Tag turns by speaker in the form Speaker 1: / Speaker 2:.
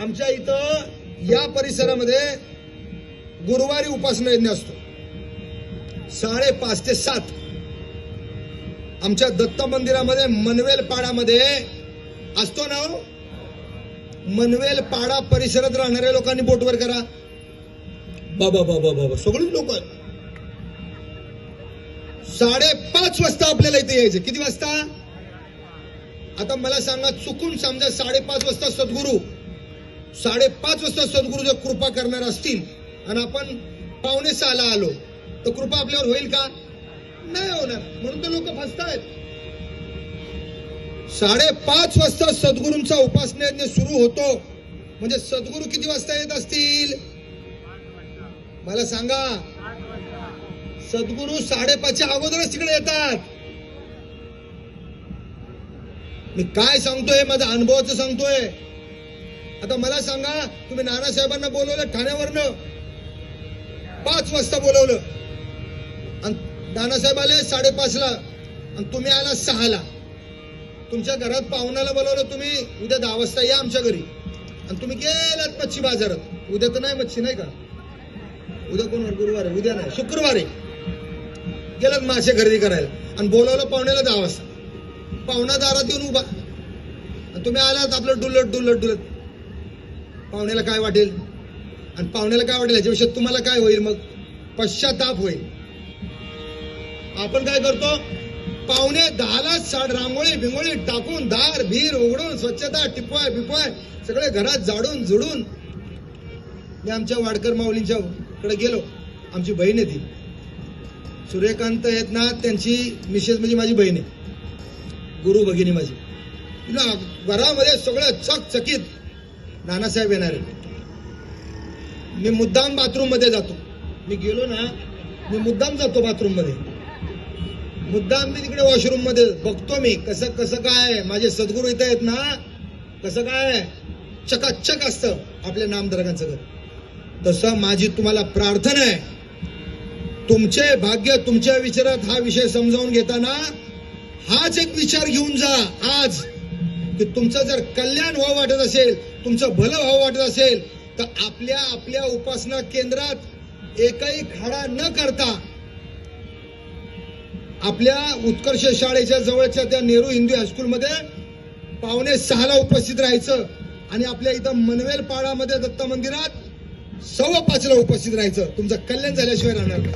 Speaker 1: आमच्या इथं या परिसरामध्ये गुरुवारी उपासना यज्ञ असतो. साडेपाच ते सात. आमच्या दत्त मंदिरामध्ये मनवेल पाडामध्ये असतो ना हो? मनवेल पाडा परिसरात राहणाऱ्या लोकांनी बोटवर करा. बाबा बाबा बाबा सगळीच लोक साडेपाच वाजता आपल्याला इथे यायचं. किती वाजता? आता मला सांगा चुकून समजा साडेपाच वाजता सद्गुरू साडेपाच वाजता सद्गुरू जर कृपा करणार असतील आणि आपण पावणे सहाला आलो तर कृपा आपल्यावर होईल का? नाही होणार. म्हणून तर लोक फसतायत. साडेपाच वाजता सद्गुरूंचा उपासना यज्ञ सुरू होतो. म्हणजे सद्गुरू किती वाजता येत असतील? मला सांगा. सद्गुरू साडेपाचच्या अगोदरच तिकडे येतात. मी काय सांगतोय? माझा अनुभवाचं सांगतोय. आता मला सांगा तुम्ही नानासाहेबांना बोलवलं ठाण्यावरनं. पाच वाजता बोलवलं. आणि नानासाहेब आले साडेपाचला आणि तुम्ही आला सहाला. तुमच्या घरात पाहुण्याला बोलवलं तुम्ही उद्या दहा वाजता या आमच्या घरी. आणि तुम्ही गेलात मच्छी बाजारात. उद्या तर नाही मच्छी नाही का? उद्या कोण गुरुवार आहे. उद्या नाही. शुक्रवार आहे. गेलात मासे खरेदी करायला. आणि बोलवलं पाहुण्याला दहा वाजता. पाहुणा दारात येऊन उभा. तुम्ही आलात आपलं डुलत डुलत डुलत. पाहुण्याला काय वाटेल? आणि पाहुण्याला काय वाटेल? याच्यापेक्षा तुम्हाला काय होईल मग? पश्चाताप होईल. आपण काय करतो? पाहुणे दहाला साड रांगोळी बिंगोळी टाकून दार भीर उघडून स्वच्छता टिपवाय बिपवाय सगळे घरात जाडून जुडून. मी आमच्या वाडकर माऊलींच्या कडे गेलो. आमची बहीण आहे ती. सूर्यकांत आहेत ना त्यांची मिसेस म्हणजे माझी बहीण आहे. गुरु भगिनी माझी. घरामध्ये सगळं चकचकीत नानासाहेब येणार. आहेत मी मुद्दाम बाथरूममध्ये जातो. मी गेलो ना मी मुद्दाम जातो बाथरूममध्ये मुद्दाम मी तिकडे वॉशरूममध्ये बघतो मी कसं कसं काय माझे सद्गुरू इथं आहेत ना कसं काय चकाचक असतं आपल्या नामधारकांचं घर. तसं माझी तुम्हाला प्रार्थना आहे. तुमचे भाग्य तुमच्या विचारात हा विषय समजावून घेताना हाच एक विचार घेऊन जा आज. तुमचं जर कल्याण व्हावं वाटत असेल तुमचं भलं व्हावं वाटत असेल तर आपल्या आपल्या उपासना केंद्रात एकही खाडा न करता आपल्या उत्कर्ष शाळेच्या जवळच्या त्या नेहरू हिंदू हायस्कूलमध्ये पावणे सहाला उपस्थित राहायचं आणि आपल्या इथं मनवेल पाडामध्ये दत्त मंदिरात सव्वा पाचला उपस्थित राहायचं. तुमचं कल्याण झाल्याशिवाय राहणार नाही.